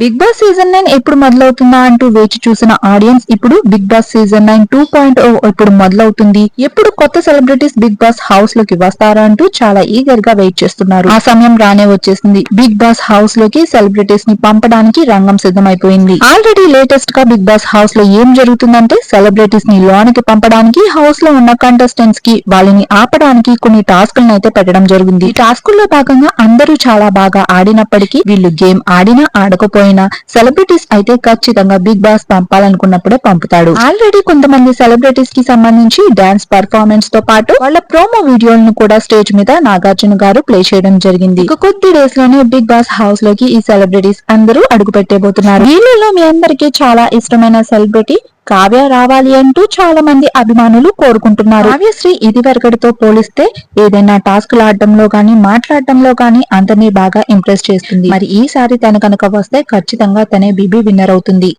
Big Boss season nine ఎప్పుడు మొదలవుతుందా అంటూ వేచి చూసిన ఆడియన్స్ ఇప్పుడు Bigg Boss season nine two point ఇప్పుడు మొదలవుతుంది? ఎప్పుడు కొత్త సెలబ్రిటీస్ బిగ్ బాస్ హౌస్లోకి వస్తారా అంటూ చాలా ఈగర్గా వెయిట్ చేస్తున్నారు. ఆ సమయం రానే వచ్చేసింది. బిగ్ బాస్ హౌస్లోకి సెలబ్రిటీస్ని పంపడానికి రంగం సిద్ధమైపోయింది. ఆల్రెడీ లేటెస్ట్గా బిగ్ బాస్ హౌస్లో ఏం జరుగుతుందంటే సెలబ్రిటీస్ని లోనికి పంపడానికి హౌస్లో ఉన్న కంటెస్టెంట్స్కి వాళ్ళని ఆపడానికి కొన్ని టాస్కులను అయితే పెట్టడం జరిగింది. టాస్క్ టాస్కుల్లో భాగంగా అందరూ చాలా బాగా ఆడినప్పటికీ వీళ్ళు గేమ్ ఆడినా ఆడకపోయినా సెలబ్రిటీస్ అయితే ఖచ్చితంగా బిగ్ బాస్ పంపాలనుకున్నప్పుడే పంపుతాడు. ఆల్రెడీ కొంతమంది సెలబ్రిటీస్కి సంబంధించి డాన్స్ పర్ఫార్మెన్స్తో పాటు వాళ్ళ ప్రోమో వీడియోలను కూడా స్టేజ్ మీద నాగార్జున గారు ప్లే చేయడం జరిగింది. ఇక కొద్ది డేస్లోనే బిగ్ బాస్ హౌస్లోకి ఈ సెలబ్రిటీస్ అందరూ అడుగు పెట్టేబోతున్నారు వీళ్ళలో మీ అందరికీ చాలా ఇష్టమైన సెలబ్రిటీ కావ్య రావాలి అంటూ చాలా మంది అభిమానులు కోరుకుంటున్నారు. కావ్యశ్రీ ఇది వరకటితో పోలిస్తే ఏదైనా టాస్క్ ఆడటంలో గానీ మాట్లాడటంలో గానీ అందరినీ బాగా ఇంప్రెస్ చేస్తుంది. మరి ఈసారి తన కనుక వస్తే ఖచ్చితంగా తనే బీబీ విన్నర్ అవుతుంది.